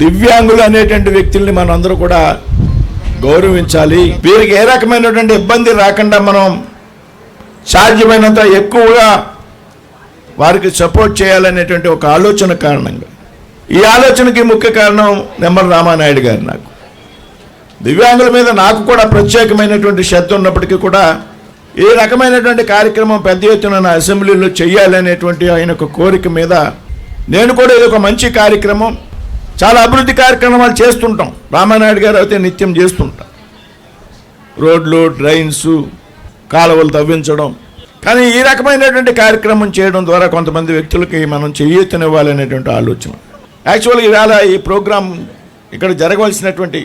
దివ్యాంగులు అనేటువంటి వ్యక్తుల్ని మనందరూ అందరూ కూడా గౌరవించాలి. వీరికి ఏ రకమైనటువంటి ఇబ్బంది రాకుండా మనం సాధ్యమైనంత ఎక్కువగా వారికి సపోర్ట్ చేయాలనేటువంటి ఒక ఆలోచన కారణంగా. ఈ ఆలోచనకి ముఖ్య కారణం నెమ్మల రామానాయుడు గారు నాకు. దివ్యాంగుల మీద నాకు కూడా ప్రత్యేకమైనటువంటి శ్రద్ధ ఉన్నప్పటికీ కూడా ఈ రకమైనటువంటి కార్యక్రమం పెద్ద ఎత్తున నా అసెంబ్లీలో చేయాలనేటువంటి ఆయన ఒక కోరిక మీద నేను కూడా ఇది ఒక మంచి కార్యక్రమం. చాలా అభివృద్ధి కార్యక్రమాలు చేస్తుంటాం. రామానాయుడు గారు అయితే నిత్యం చేస్తుంటాం. రోడ్లు డ్రైన్స్ కాలువలు తవ్వించడం. కానీ ఈ రకమైనటువంటి కార్యక్రమం చేయడం ద్వారా కొంతమంది వ్యక్తులకి మనం చెయ్యెత్తనివ్వాలనేటువంటి ఆలోచన. యాక్చువల్గా ఇవాళ ఈ ప్రోగ్రాం ఇక్కడ జరగవలసినటువంటి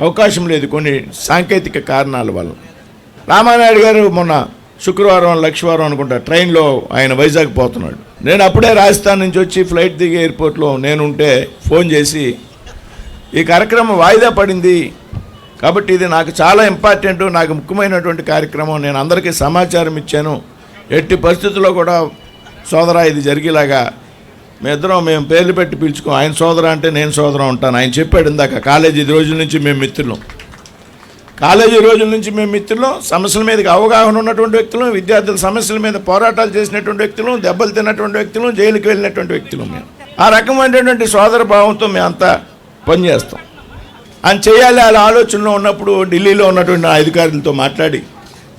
అవకాశం లేదు కొన్ని సాంకేతిక కారణాల వల్ల. రామానాయుడు గారు మొన్న శుక్రవారం లక్షవారం అనుకుంటా ట్రైన్లో ఆయన వైజాగ్ పోతున్నాడు. నేను అప్పుడే రాజస్థాన్ నుంచి వచ్చి ఫ్లైట్ దిగే ఎయిర్పోర్ట్లో నేనుంటే ఫోన్ చేసి ఈ కార్యక్రమం వాయిదా పడింది కాబట్టి ఇది నాకు చాలా ఇంపార్టెంట్ నాకు ముఖ్యమైనటువంటి కార్యక్రమం నేను అందరికీ సమాచారం ఇచ్చాను. ఎట్టి పరిస్థితుల్లో కూడా సోదరా ఇది జరిగేలాగా మీ ఇద్దరం మేము పేర్లు పెట్టి పిలుచుకో ఆయన సోదర అంటే నేను సోదరం ఉంటాను. ఆయన చెప్పాడు ఇందాక కాలేజీ రోజుల నుంచి మేము మిత్రులం. కాలేజీ రోజుల నుంచి మేము మిత్రులు సమస్యల మీదకి అవగాహన ఉన్నటువంటి వ్యక్తులు విద్యార్థుల సమస్యల మీద పోరాటాలు చేసినటువంటి వ్యక్తులు దెబ్బలు తిన్నటువంటి వ్యక్తులు జైలుకి వెళ్ళినటువంటి వ్యక్తులు మేము. ఆ రకమైనటువంటి సోదర భావంతో మేమంతా పనిచేస్తాం అని చేయాలి అలా ఆలోచనలో ఉన్నప్పుడు ఢిల్లీలో ఉన్నటువంటి అధికారులతో మాట్లాడి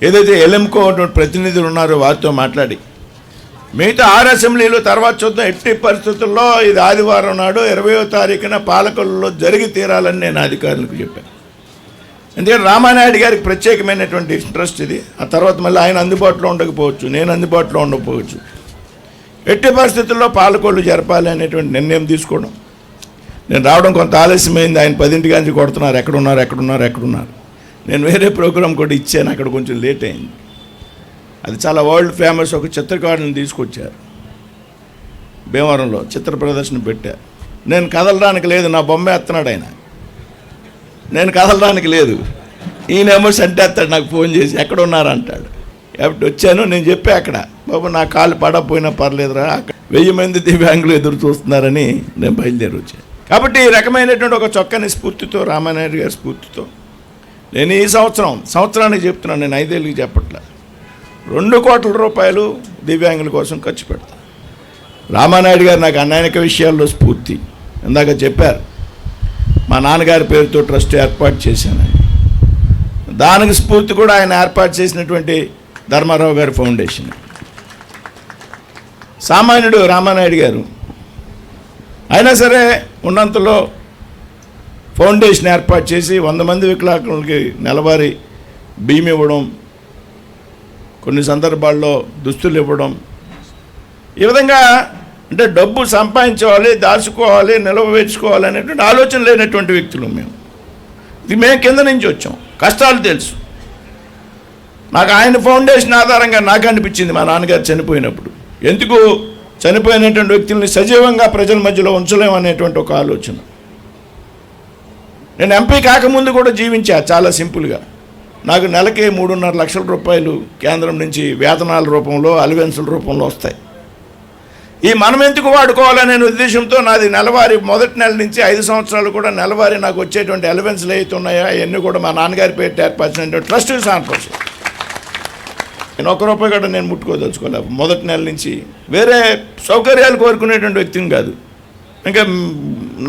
ఏదైతే ఎలెంకో ప్రతినిధులు ఉన్నారో వారితో మాట్లాడి మిగతా ఆరు అసెంబ్లీలు తర్వాత చూద్దాం ఎట్టి పరిస్థితుల్లో ఇది ఆదివారం నాడు ఇరవయో తారీఖున పాలకొల్లులో జరిగి తీరాలని నేను అధికారులకు చెప్పాను. ఎందుకంటే రామానాయుడు గారికి ప్రత్యేకమైనటువంటి ఇంట్రెస్ట్ ఇది. ఆ తర్వాత మళ్ళీ ఆయన అందుబాటులో ఉండకపోవచ్చు నేను అందుబాటులో ఉండకపోవచ్చు. ఎట్టి పరిస్థితుల్లో పాలకోళ్ళు జరపాలి అనేటువంటి నిర్ణయం తీసుకోవడం. నేను రావడం కొంత ఆలస్యమైంది ఆయన పదింటి నుంచి కొడుతున్నారు ఎక్కడున్నారు ఎక్కడున్నారు ఎక్కడున్నారు. నేను వేరే ప్రోగ్రాం కూడా ఇచ్చాను అక్కడ కొంచెం లేట్ అయింది. అది చాలా వరల్డ్ ఫేమస్ ఒక చిత్రకారుని తీసుకొచ్చారు. భీమవరంలో చిత్ర ప్రదర్శన పెట్టారు నేను కదలడానికి లేదు నా బొమ్మ ఎత్తున్నాడు ఆయన. నేను కదలడానికి లేదు. ఈయనేమో సంటేస్తాడు నాకు ఫోన్ చేసి ఎక్కడ ఉన్నారు అంటాడు. కాబట్టి వచ్చాను నేను చెప్పా అక్కడ. బాబు నా కాలు పడకపోయినా పర్లేదురా అక్కడ వెయ్యి మంది దివ్యాంగులు ఎదురు చూస్తున్నారని నేను బయలుదేరి వచ్చాను కాబట్టి ఈ రకమైనటువంటి ఒక చొక్కని స్ఫూర్తితో రామానాయుడు గారి స్ఫూర్తితో నేను ఈ సంవత్సరం సంవత్సరానికి చెప్తున్నాను నేను ఐదేళ్ళకి చెప్పట్లే. రెండు కోట్ల రూపాయలు దివ్యాంగుల కోసం ఖర్చు పెడతాను రామానాయుడు గారు నాకు అనేక విషయాల్లో స్ఫూర్తి. ఇందాక చెప్పారు మా నాన్నగారి పేరుతో ట్రస్ట్ ఏర్పాటు చేశాను. దానికి స్ఫూర్తి కూడా ఆయన ఏర్పాటు చేసినటువంటి ధర్మారావు గారి ఫౌండేషన్. సామాన్యుడు రామానాయుడు గారు అయినా సరే ఉన్నంతలో ఫౌండేషన్ ఏర్పాటు చేసి వంద మంది వికలాంగులకి నెలవారీ బియ్యం ఇవ్వడం కొన్ని సందర్భాల్లో దుస్తులు ఇవ్వడం ఈ విధంగా అంటే డబ్బు సంపాదించుకోవాలి దాచుకోవాలి నిల్వ అనేటువంటి ఆలోచన లేనటువంటి వ్యక్తులు మేము. ఇది మేము కింద నుంచి వచ్చాం. కష్టాలు తెలుసు. నాకు ఆయన ఫౌండేషన్ ఆధారంగా నాకు అనిపించింది మా నాన్నగారు చనిపోయినప్పుడు. ఎందుకు చనిపోయినటువంటి వ్యక్తుల్ని సజీవంగా ప్రజల మధ్యలో ఉంచలేం అనేటువంటి ఒక ఆలోచన. నేను ఎంపీ కాకముందు కూడా జీవించా చాలా సింపుల్గా. నాకు నెలకి మూడున్నర లక్షల రూపాయలు కేంద్రం నుంచి వేతనాల రూపంలో అలవెన్సుల రూపంలో వస్తాయి. ఈ మనం ఎందుకు వాడుకోవాలనే ఉద్దేశంతో నాది నెలవారీ మొదటి నెల నుంచి ఐదు సంవత్సరాలు కూడా నెలవారీ నాకు వచ్చేటువంటి ఎలవెన్స్లు అయితే ఉన్నాయో అవన్నీ కూడా మా నాన్నగారి పేరు ఏర్పరిచినటువంటి ట్రస్ట్ సాన్పోసి నేను ఒక్క రూపాయి కూడా నేను ముట్టుకోదలుచుకోలే మొదటి నెల నుంచి వేరే సౌకర్యాలు కోరుకునేటువంటి వ్యక్తిని కాదు. ఇంకా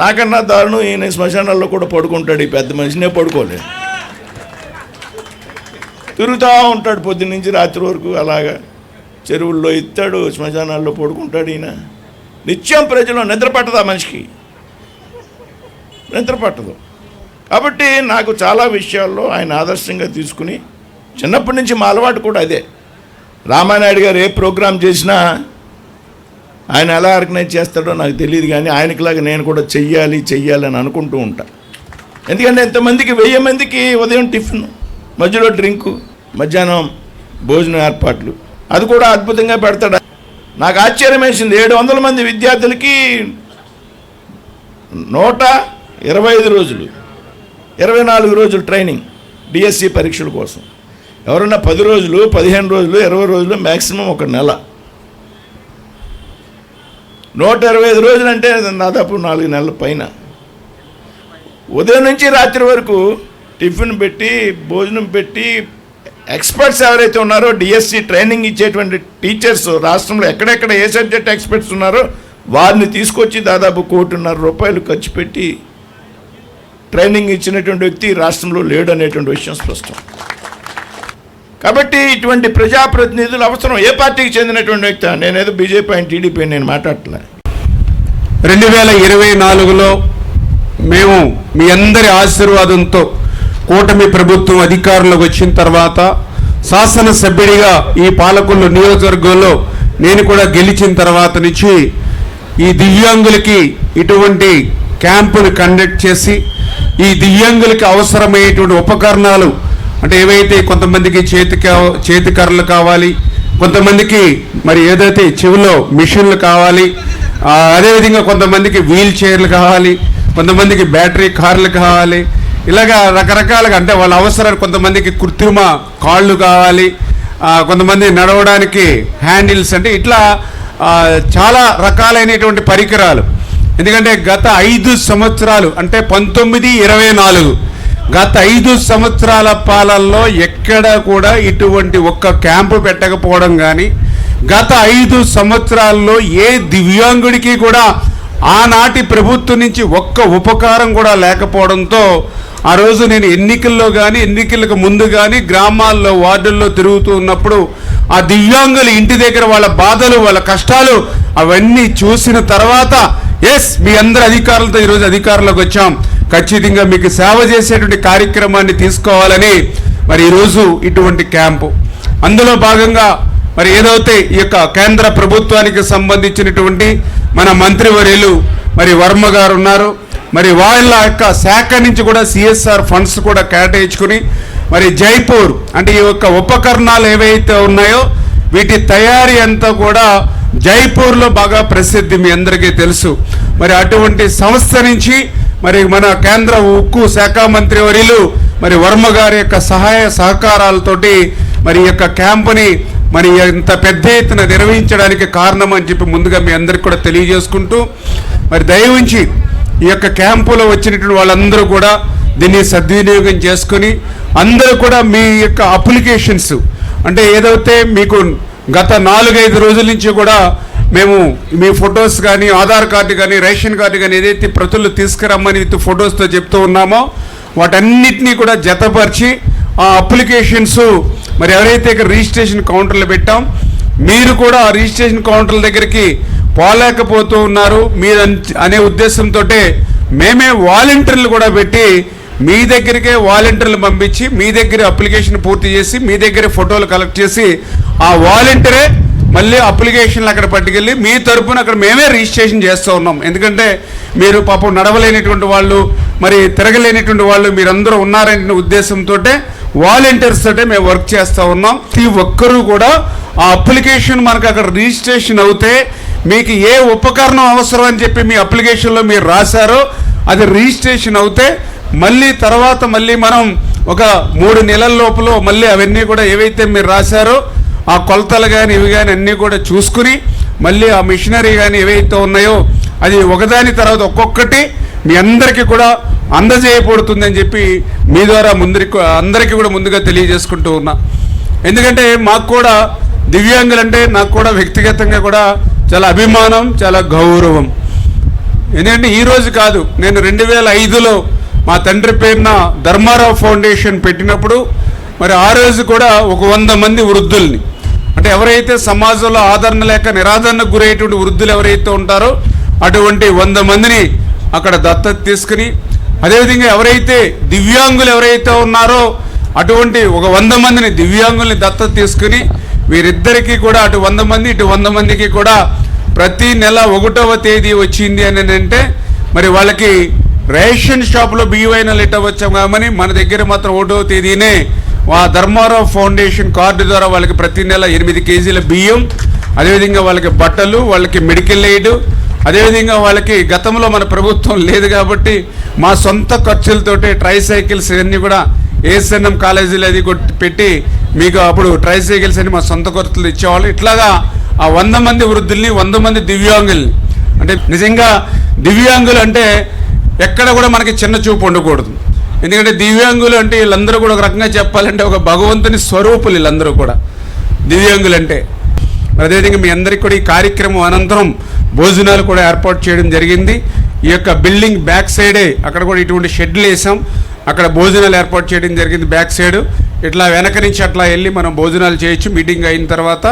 నాకన్నా దారుణం ఈయన శ్మశానాల్లో కూడా పడుకుంటాడు. ఈ పెద్ద మనిషినే పడుకోలేదు తిరుగుతూ ఉంటాడు పొద్దున్న నుంచి రాత్రి వరకు అలాగా. చెరువుల్లో ఇస్తాడు శ్మశానాల్లో పడుకుంటాడు ఈయన. నిత్యం ప్రజలు నిద్ర పట్టదా మనిషికి? నిద్ర పట్టదు కాబట్టి నాకు చాలా విషయాల్లో ఆయన ఆదర్శంగా తీసుకుని చిన్నప్పటి నుంచి మా అలవాటు కూడా అదే. రామానాయుడు గారు ఏ ప్రోగ్రాం చేసినా ఆయన ఎలా ఆర్గనైజ్ చేస్తాడో నాకు తెలియదు కానీ ఆయనకిలాగా నేను కూడా చెయ్యాలి చెయ్యాలి అని అనుకుంటూ ఉంటా. ఎందుకంటే ఎంతమందికి వెయ్యి మందికి ఉదయం టిఫిన్ మధ్యలో డ్రింకు మధ్యాహ్నం భోజనం ఏర్పాట్లు. అది కూడా అద్భుతంగా పెడతాడు. నాకు ఆశ్చర్యం వేసింది. ఏడు వందల మంది విద్యార్థులకి నూట ఇరవై ఐదు రోజులు ఇరవై నాలుగు రోజులు ట్రైనింగ్ డిఎస్సి పరీక్షల కోసం. ఎవరన్నా పది రోజులు పదిహేను రోజులు ఇరవై రోజులు మ్యాక్సిమం ఒక నెల. నూట ఇరవై ఐదు రోజులు అంటే దాదాపు నాలుగు నెలల పైన. ఉదయం నుంచి రాత్రి వరకు టిఫిన్ పెట్టి భోజనం పెట్టి ఎక్స్పర్ట్స్ ఎవరైతే ఉన్నారో డిఎస్సి ట్రైనింగ్ ఇచ్చేటువంటి టీచర్స్ రాష్ట్రంలో ఎక్కడెక్కడ ఏ సబ్జెక్ట్ ఎక్స్పర్ట్స్ ఉన్నారో వారిని తీసుకొచ్చి దాదాపు కోటిన్నర రూపాయలు ఖర్చు పెట్టి ట్రైనింగ్ ఇచ్చినటువంటి వ్యక్తి రాష్ట్రంలో లేడు అనేటువంటి విషయం స్పష్టం. కాబట్టి ఇటువంటి ప్రజాప్రతినిధులు అవసరం. ఏ పార్టీకి చెందినటువంటి వ్యక్తి? నేనేదో బీజేపీ అండ్ టీడీపీ నేను మాట్లాడలే రెండు వేల ఇరవై నాలుగులో మేము మీ అందరి ఆశీర్వాదంతో కూటమి ప్రభుత్వం అధికారంలోకి వచ్చిన తర్వాత శాసనసభ్యుడిగా ఈ పాలకొల్లు నియోజకవర్గంలో నేను కూడా గెలిచిన తర్వాత నుంచి ఈ దివ్యాంగులకి ఇటువంటి క్యాంపును కండక్ట్ చేసి ఈ దివ్యాంగులకి అవసరమయ్యేటువంటి ఉపకరణాలు అంటే ఏవైతే కొంతమందికి చేతి చేతికర్రలు కావాలి కొంతమందికి మరి ఏదైతే చెవిలో మిషన్లు కావాలి అదేవిధంగా కొంతమందికి వీల్ చైర్లు కావాలి కొంతమందికి బ్యాటరీ కార్లు కావాలి ఇలాగా రకరకాలుగా అంటే వాళ్ళ అవసరాలు కొంతమందికి కృత్రిమ కాళ్ళు కావాలి కొంతమంది నడవడానికి హ్యాండిల్స్ అంటే ఇట్లా చాలా రకాలైనటువంటి పరికరాలు. ఎందుకంటే గత ఐదు సంవత్సరాలు అంటే పంతొమ్మిది ఇరవై నాలుగు గత ఐదు సంవత్సరాల పాలనలో ఎక్కడ కూడా ఇటువంటి ఒక్క క్యాంపు పెట్టకపోవడం కానీ గత ఐదు సంవత్సరాల్లో ఏ దివ్యాంగుడికి కూడా ఆనాటి ప్రభుత్వం నుంచి ఒక్క ఉపకారం కూడా లేకపోవడంతో ఆ రోజు నేను ఎన్నికల్లో కానీ ఎన్నికలకు ముందు కానీ గ్రామాల్లో వార్డుల్లో తిరుగుతూ ఉన్నప్పుడు ఆ దివ్యాంగులు ఇంటి దగ్గర వాళ్ళ బాధలు వాళ్ళ కష్టాలు అవన్నీ చూసిన తర్వాత ఎస్ మీ అందరి అధికారులతో ఈరోజు అధికారంలోకి వచ్చాం. ఖచ్చితంగా మీకు సేవ చేసేటువంటి కార్యక్రమాన్ని తీసుకోవాలని మరి ఈరోజు ఇటువంటి క్యాంపు. అందులో భాగంగా మరి ఏదైతే ఈ యొక్క కేంద్ర ప్రభుత్వానికి సంబంధించినటువంటి మన మంత్రివర్యులు మరి వర్మ గారు ఉన్నారు. మరి వాళ్ళ యొక్క శాఖ నుంచి కూడా సిఎస్ఆర్ ఫండ్స్ కూడా కేటాయించుకుని మరి జైపూర్ అంటే ఈ యొక్క ఉపకరణాలు ఏవైతే ఉన్నాయో వీటి తయారీ అంతా కూడా జైపూర్లో బాగా ప్రసిద్ధి మీ అందరికీ తెలుసు. మరి అటువంటి సంస్థ నుంచి మరి మన కేంద్ర ఉక్కు శాఖ మంత్రి వర్యులు మరి వర్మ గారి యొక్క సహాయ సహకారాలతోటి మరి ఈ యొక్క క్యాంపుని మరి ఇంత పెద్ద ఎత్తున నిర్వహించడానికి కారణం అని చెప్పి ముందుగా మీ అందరికి కూడా తెలియజేసుకుంటూ మరి దయవుంచి ఈ యొక్క క్యాంపులో వచ్చినటువంటి వాళ్ళందరూ కూడా దీన్ని సద్వినియోగం చేసుకొని అందరూ కూడా మీ యొక్క అప్లికేషన్స్ అంటే ఏదైతే మీకు గత నాలుగైదు రోజుల నుంచి కూడా మేము మీ ఫొటోస్ కానీ ఆధార్ కార్డు కానీ రేషన్ కార్డు కానీ ఏదైతే ప్రతులు తీసుకురమ్మని ఫొటోస్తో చెప్తూ ఉన్నామో వాటన్నిటినీ కూడా జతపరిచి ఆ అప్లికేషన్స్ మరి ఎవరైతే ఇక్కడ రిజిస్ట్రేషన్ కౌంటర్లు పెట్టాం మీరు కూడా ఆ రిజిస్ట్రేషన్ కౌంటర్ల దగ్గరికి పోలేకపోతూ ఉన్నారు. మీరు అనే ఉద్దేశంతో మేమే వాలంటీర్లు కూడా పెట్టి మీ దగ్గరికే వాలంటీర్లు పంపించి మీ దగ్గర అప్లికేషన్ పూర్తి చేసి మీ దగ్గర ఫోటోలు కలెక్ట్ చేసి ఆ వాలంటీరే మళ్ళీ అప్లికేషన్లు అక్కడ పట్టుకెళ్ళి మీ తరపున అక్కడ మేమే రిజిస్ట్రేషన్ చేస్తూ ఉన్నాం. ఎందుకంటే మీరు పాపం నడవలేనటువంటి వాళ్ళు మరి తిరగలేనటువంటి వాళ్ళు మీరందరూ ఉన్నారనే ఉద్దేశంతో వాలంటీర్స్ తోటే మేము వర్క్ చేస్తూ ఉన్నాం. ప్రతి ఒక్కరూ కూడా ఆ అప్లికేషన్ మనకు అక్కడ రిజిస్ట్రేషన్ అవుతే మీకు ఏ ఉపకరణం అవసరం అని చెప్పి మీ అప్లికేషన్లో మీరు రాశారో అది రిజిస్ట్రేషన్ అవుతే మళ్ళీ తర్వాత మళ్ళీ మనం ఒక మూడు నెలల లోపల మళ్ళీ అవన్నీ కూడా ఏవైతే మీరు రాశారో ఆ కొలతలు కానీ ఇవి కానీ అన్నీ కూడా చూసుకుని మళ్ళీ ఆ మిషనరీ కానీ ఏవైతే ఉన్నాయో అది ఒకదాని తర్వాత ఒక్కొక్కటి మీ అందరికీ కూడా అందజేయబడుతుందని చెప్పి మీ ద్వారా ముందరికి అందరికీ కూడా ముందుగా తెలియజేసుకుంటూ ఉన్నా. ఎందుకంటే మాకు కూడా దివ్యాంగులంటే నాకు కూడా వ్యక్తిగతంగా కూడా చాలా అభిమానం చాలా గౌరవం. ఎందుకంటే ఈరోజు కాదు నేను రెండు వేల ఐదులో మా తండ్రి పేరున ధర్మారావు ఫౌండేషన్ పెట్టినప్పుడు మరి ఆ రోజు కూడా ఒక వంద మంది వృద్ధుల్ని అంటే ఎవరైతే సమాజంలో ఆదరణ లేక నిరాదరణకు గురయ్యేటువంటి వృద్ధులు ఎవరైతే ఉంటారో అటువంటి వంద మందిని అక్కడ దత్తత తీసుకుని అదేవిధంగా ఎవరైతే దివ్యాంగులు ఎవరైతే ఉన్నారో అటువంటి ఒక వంద మందిని దివ్యాంగుల్ని దత్తత తీసుకుని వీరిద్దరికీ కూడా అటు వంద మంది ఇటు వంద మందికి కూడా ప్రతి నెల ఒకటవ తేదీ వచ్చింది అని అంటే మరి వాళ్ళకి రేషన్ షాప్లో బియ్యం అయినా లిట్ వచ్చాం కాబట్టి మన దగ్గర మాత్రం ఒకటవ తేదీనే ఆ ధర్మారావు ఫౌండేషన్ కార్డు ద్వారా వాళ్ళకి ప్రతి నెల ఎనిమిది కేజీల బియ్యం అదేవిధంగా వాళ్ళకి బట్టలు వాళ్ళకి మెడికల్ ఎయిడ్ అదేవిధంగా వాళ్ళకి గతంలో మన ప్రభుత్వం లేదు కాబట్టి మా సొంత ఖర్చులతోటి ట్రై సైకిల్స్ ఇవన్నీ కూడా ఏఎస్ఎన్ఎం కాలేజీలు అది కొట్టి పెట్టి మీకు అప్పుడు ట్రైసైకిల్స్ అని మా సొంత కొరతలు ఇచ్చేవాళ్ళు. ఇట్లాగా ఆ వంద మంది వృద్ధుల్ని వంద మంది దివ్యాంగుల్ని అంటే నిజంగా దివ్యాంగులు అంటే ఎక్కడ కూడా మనకి చిన్న చూపు ఉండకూడదు. ఎందుకంటే దివ్యాంగులు అంటే వీళ్ళందరూ కూడా ఒక రకంగా చెప్పాలంటే ఒక భగవంతుని స్వరూపులు వీళ్ళందరూ కూడా. దివ్యాంగులు అంటే అదేవిధంగా మీ అందరికీ కూడా ఈ కార్యక్రమం అనంతరం భోజనాలు కూడా ఏర్పాటు చేయడం జరిగింది. ఈ యొక్క బిల్డింగ్ బ్యాక్ సైడే అక్కడ కూడా ఇటువంటి షెడ్లు వేసాం. అక్కడ భోజనాలు ఏర్పాటు చేయడం జరిగింది బ్యాక్ సైడ్. ఇట్లా వెనక నుంచి అట్లా వెళ్ళి మనం భోజనాలు చేయొచ్చు. మీటింగ్ అయిన తర్వాత